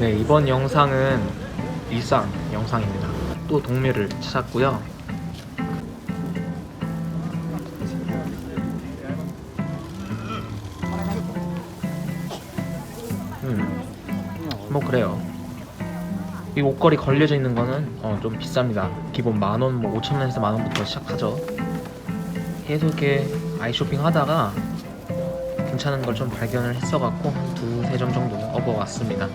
네, 이번 영상은 일상 영상입니다. 또 동묘를 찾았고요. 음, 뭐 그래요. 이 옷걸이 걸려져 있는 거는 어, 좀 비쌉니다. 기본 만 원, 뭐 오천 원에서 만 원부터 시작하죠. 계속 이렇게 아이 쇼핑 하다가 괜찮은 걸 좀 발견을 했어갖고 한 두세 점 정도 업어왔습니다.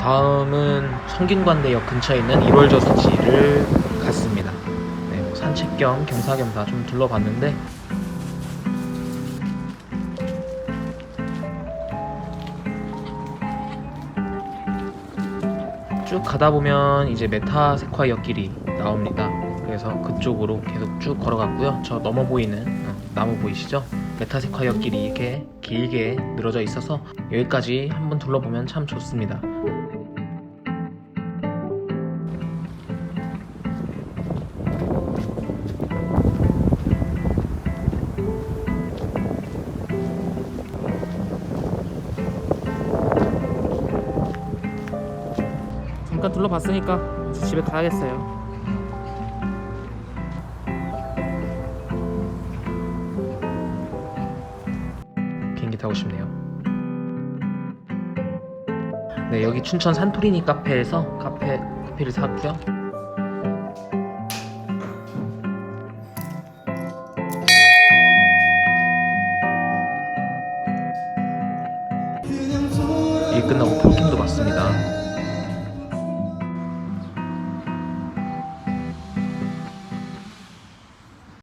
다음은 성균관대역 근처에 있는 1월 저수지를 갔습니다. 네, 뭐 산책 겸 경사겸사 좀 둘러봤는데 쭉 가다 보면 이제 메타세콰이어 길이 나옵니다. 그래서 그쪽으로 계속 쭉 걸어갔고요. 저 넘어 보이는 어, 나무 보이시죠? 메타세콰이어 길이 이렇게 길게 늘어져 있어서 여기까지 한번 둘러보면 참 좋습니다. 잠깐 둘러봤으니까 집에 가야겠어요. 비행기 타고 싶네요. 네, 여기 춘천 산토리니 카페에서 카페 커피를 샀고요. 일 끝나고 폭킹도 봤습니다.